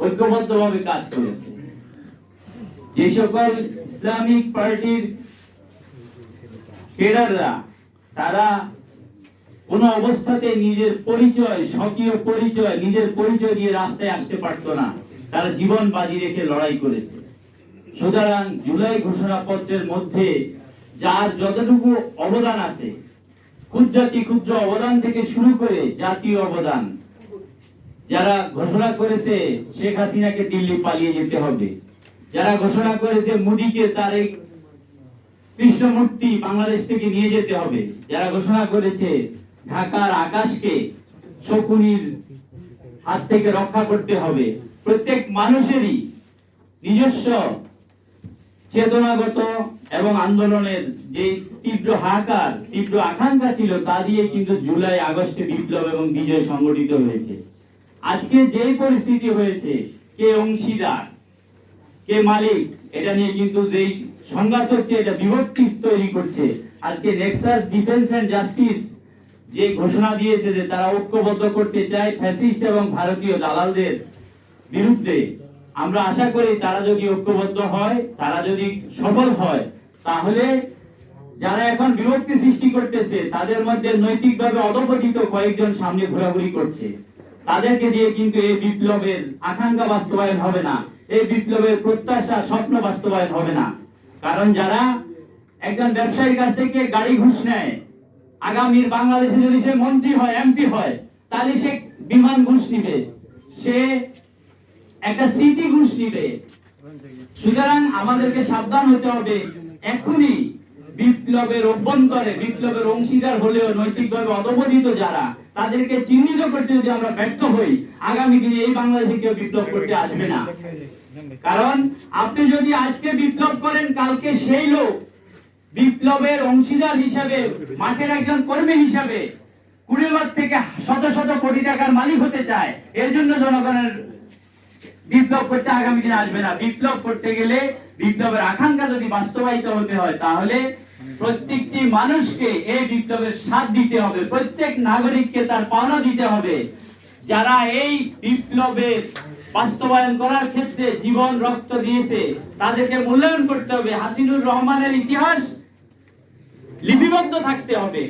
ঐক্যবদ্ধভাবে কাজ করেছে। যে সকল ইসলামিক পার্টির কেডাররা তারা কোন অবস্থাতে নিজের পরিচয়, স্বকীয় পরিচয়, নিজের পরিচয় দিয়ে রাস্তায় আসতে পারতো না। তারা জীবন বাজি রেখে লড়াই করেছে। সুতরাং জুলাই ঘোষণাপত্রের মধ্যে যার যতটুকু অবদান আছে ক্ষুদ্রাতি ক্ষুদ্র অবদান থেকে শুরু করে জাতীয় অবদান যারা ঘোষণা করেছে শেখ হাসিনাকে দিল্লি পালিয়ে যেতে হবে, যারা ঘোষণা করেছে মোদীকে তার এই কৃষ্ণমূর্তি বাংলাদেশ থেকে নিয়ে যেতে হবে, যারা ঘোষণা করেছে ঢাকার আকাশকে শকুনির হাত থেকে রক্ষা করতে হবে, প্রত্যেক মানুষেরই নিজস্ব চেতনাগত এবং আন্দোলনের যে তীব্র হাহাকার, তীব্র আকাঙ্ক্ষা ছিল তা দিয়ে কিন্তু জুলাই আগস্টে বিপ্লব এবং বিজয় সংগঠিত হয়েছে। আজকে যে পরিস্থিতি হয়েছে, কে অংশীদার, কে মালিক, এটা নিয়ে কিন্তু যেই সংঘাত হচ্ছে, এটা বিভক্তি তৈরি করছে। আজকে নেক্সাস ডিফেন্স এন্ড জাস্টিস যে ঘোষণা দিয়েছে যে তারা ঐক্যবদ্ধ করতে চায় ফ্যাসিস্ট এবং ভারতীয় দালালদের বিরুদ্ধে, আমরা আশা করি তারা যদি ঐক্যবদ্ধ হয়, তারা যদি সফল হয়, তাহলে যারা এখন বিভক্তি সৃষ্টি করতেছে, তাদের মধ্যে নৈতিকভাবে অধপতিত কয়েকজন সামনে ঘোরাঘুরি করছে। তাদেরকে দিয়ে কিন্তু এই বিপ্লবের আকাঙ্ক্ষা বাস্তবায়ন হবে না। এই বিপ্লবের প্রত্যাশা, স্বপ্ন বাস্তবায়ন হবে না। কারণ যারা একজন ব্যবসায়ীর কাছ থেকে গাড়ি ঘুষ নেয়, আগামীর বাংলাদেশে যদি সে মন্ত্রী হয়, এমপি হয়, তাহলে সে বিমান ঘুষ নিবে। সে একটা সিটি ঘুষ নিবে। সুতরাং আমাদেরকে সাবধান হতে হবে। এখনই বিপ্লবের অভ্যন্তরে, বিপ্লবের অংশীদার হলেও নৈতিকভাবে অধপতিত যারা, তাদেরকে চিহ্নিত করতে যদি আমরা ব্যর্থ হই, আগামী দিনে এই বাংলাদেশে কেউ বিপ্লব করতে আসবে না। কারণ আপনি যদি আজকে বিপ্লব করেন, কালকে সেই লোক বিপ্লবের অংশীদার হিসাবে, মাঠের একজন কর্মী হিসাবে কুড়ি লাখ থেকে শত শত কোটি টাকার মালিক হতে চায়, এর জন্য জনগণের বিপ্লব করতে আগামী দিনে আসবে না। বিপ্লব করতে গেলে বিপ্লবের আকাঙ্ক্ষা যদি বাস্তবায়িত হতে হয়, তাহলে প্রত্যেকটি মানুষকে এই বিপ্লবের সাথ দিতে হবে। প্রত্যেক নাগরিককে তার পাওনা দিতে হবে। যারা এই বিপ্লবের বাস্তবায়ন করার ক্ষেত্রে জীবন রক্ত দিয়েছে, তাদেরকে মূল্যায়ন করতে হবে। হাসিনুর রহমানের ইতিহাস লিপিবদ্ধ থাকতে হবে।